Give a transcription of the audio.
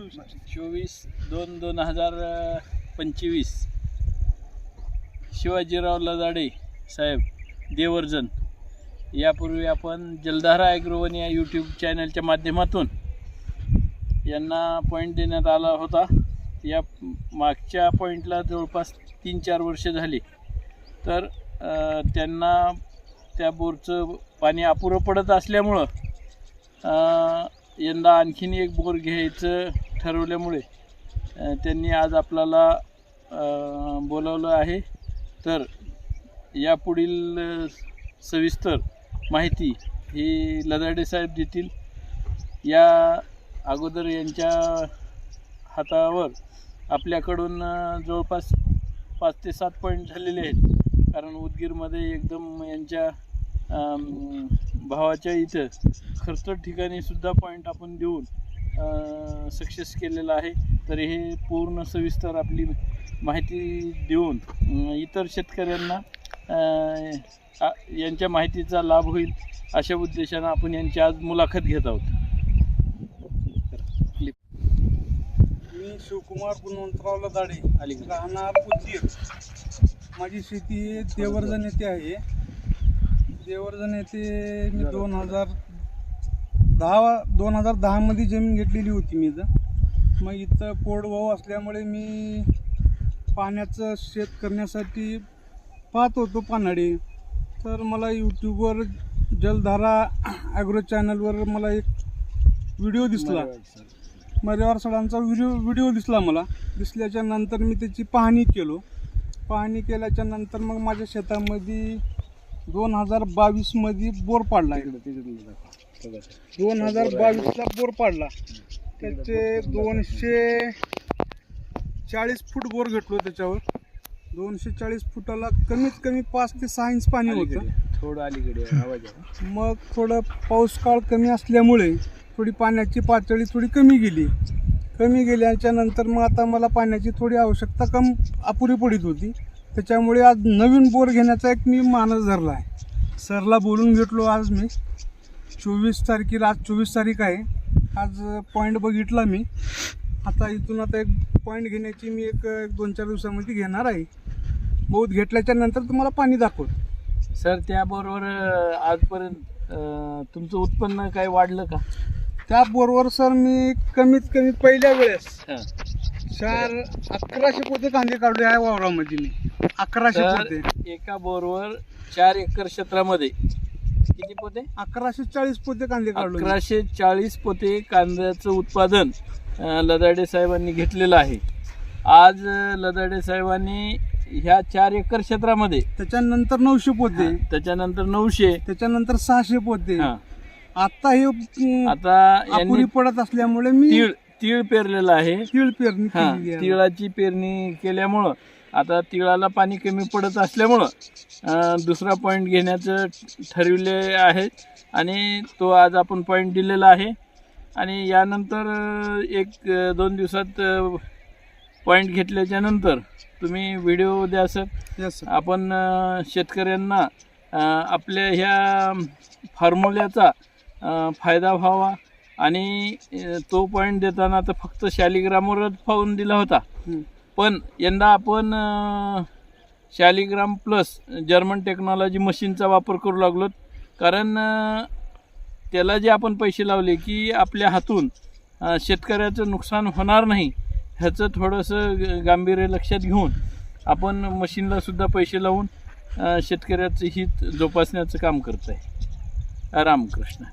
चोवीस चोवीस दोन दोन हजार पंचवीस. शिवाजीराव लदाडे साहेब देवर्जन. यापूर्वी आपण जलधारा ॲग्रोवन या यूट्यूब चॅनलच्या माध्यमातून यांना पॉईंट देण्यात आला होता. या मागच्या पॉईंटला जवळपास तीन चार वर्ष झाली. तर त्यांना त्या बोरचं पाणी अपुरं पडत असल्यामुळं यंदा आणखीन एक बोर घ्यायचं ठरवल्यामुळे त्यांनी आज आपल्याला बोलावलं आहे. तर यापुढील सविस्तर माहिती ही लदाडे साहेब देतील. या अगोदर यांच्या हातावर आपल्याकडून जवळपास पाच ते सात पॉईंट झालेले आहेत. कारण उदगीरमध्ये एकदम यांच्या भावाच्या इथं खर्च ठिकाणी सुद्धा पॉईंट आपण देऊन सक्सेस केलेला आहे तर हे पूर्ण सविस्तर आपली माहिती देऊन इतर शेतकऱ्यांना यांच्या माहितीचा लाभ होईल अशा उद्देशानं आपण यांची आज मुलाखत घेत आहोत. मी शिवकुमार गुणवंतराव लदाडे अलीकडे. राहणार उदगीर माझी शेती देवर्जन येथे आहे. देवर्जन येथे मी दोन हजार दहा दोन हजार दहामध्ये जमीन घेतलेली होती मी इथं. मग इथं कोरडवाहू असल्यामुळे मी पाण्याचं शेत करण्यासाठी पाहत होतो पानाडे. तर मला यूट्यूबवर जलधारा ॲग्रो चॅनलवर मला एक व्हिडिओ दिसला. मर्यावर सडांचा व्हिडिओ व्हिडिओ दिसला मला. दिसल्याच्या नंतर मी त्याची पाहणी केलो. पाहणी केल्याच्यानंतर मग माझ्या शेतामध्ये दोन हजार बावीसमध्ये बोर पाडला. दोन हजार बावीसला बोर पाडला. त्याचे दोनशे चाळीस फूट बोर घेतलो त्याच्यावर. दोनशे चाळीस फुटाला कमीत कमी पाच ते सहा इंच पाणी होतं. थोडं अलीकडे आवाज. मग थोडं पाऊस काळ कमी असल्यामुळे थोडी पाण्याची पातळी थोडी कमी गेली. कमी गेल्याच्यानंतर मग आता मला पाण्याची थोडी आवश्यकता कम अपुरी पडत होती. त्याच्यामुळे आज नवीन बोर घेण्याचा एक मी मानस धरला आहे. सरला बोलून घेतलो आज मी. चोवीस तारखेला आज चोवीस तारीख आहे. आज पॉईंट बघितला मी. आता इथून आता एक पॉईंट घेण्याची मी एक एक दोन चार दिवसामध्ये घेणार आहे. बहुत घेतल्याच्या नंतर तुम्हाला पाणी दाखवतो. सर त्याबरोबर आजपर्यंत तुमचं उत्पन्न काय वाढलं का? त्या बोरवर सर मी कमीत कमी पहिल्या वेळेस. चार अकराशे पोते कांदे काढले आहे वावरामध्ये मी. अकराशे पोते. एका बोरवर चार एकर क्षेत्रामध्ये. किती पोते? अकराशे चाळीस पोते कांदे काढले अकराशे चाळीस पोते कांद्याचं उत्पादन लदाडे साहेबांनी घेतलेलं आहे. आज लदाडे साहेबांनी ह्या चार एकर क्षेत्रामध्ये त्याच्यानंतर नऊशे पोते. त्याच्यानंतर नऊशे. त्याच्यानंतर सहाशे पोते. हा. आता हे आता अपुरी यांनी पडत असल्यामुळे मी तीळ तीळ पेरलेलं आहे. तीळ पेरणी हा आहे. तिळाची पेरणी केल्यामुळं आता तिळाला पाणी कमी पडत असल्यामुळं दुसरा पॉईंट घेण्याचं ठरविले आहे आणि तो आज आपण पॉईंट दिलेला आहे आणि यानंतर एक दोन दिवसात पॉईंट घेतल्याच्या नंतर तुम्ही व्हिडिओ द्या सर Yes. आपण शेतकऱ्यांना आपल्या ह्या फॉर्म्युल्याचा फायदा व्हावा आणि तो पॉईंट देताना तर फक्त शालिग्रामवरच पाहून दिला होता. पण यंदा आपण शालिग्राम प्लस जर्मन टेक्नॉलॉजी मशीनचा वापर करू लागलो कारण त्याला जे आपण पैसे लावले की आपल्या हातून शेतकऱ्याचं नुकसान होणार नाही ह्याचं थोडंसं ग- गांभीर्य लक्षात घेऊन आपण मशीनला सुद्धा पैसे लावून शेतकऱ्याचं हित जोपासण्याचं काम करत आहे रामकृष्ण.